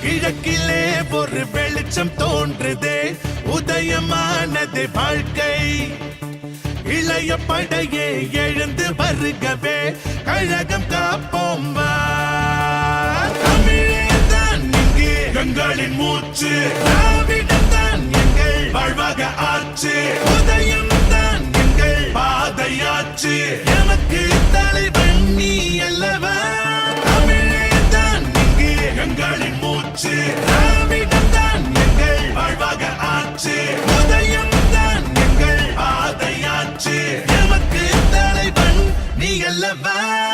கிழக்கிலே வெளிச்சம் தோன்றுதே. உதயமானது வாழ்க்கை. இளைய படையே எழுந்து வருகவே. கழகம் காப்போம் வா. தமிழேதான் இங்கு. எங்களின் மூச்சு. திராவிடம்தான் எங்கள் வாழ்வாக ஆச்சு. உதயம் தான் எங்கள் பாதையாச்சு. எமக்கு தலைவன் நீ அல்லவா? தமிழேதான் இங்கு. எங்களின் மூச்சு. நீ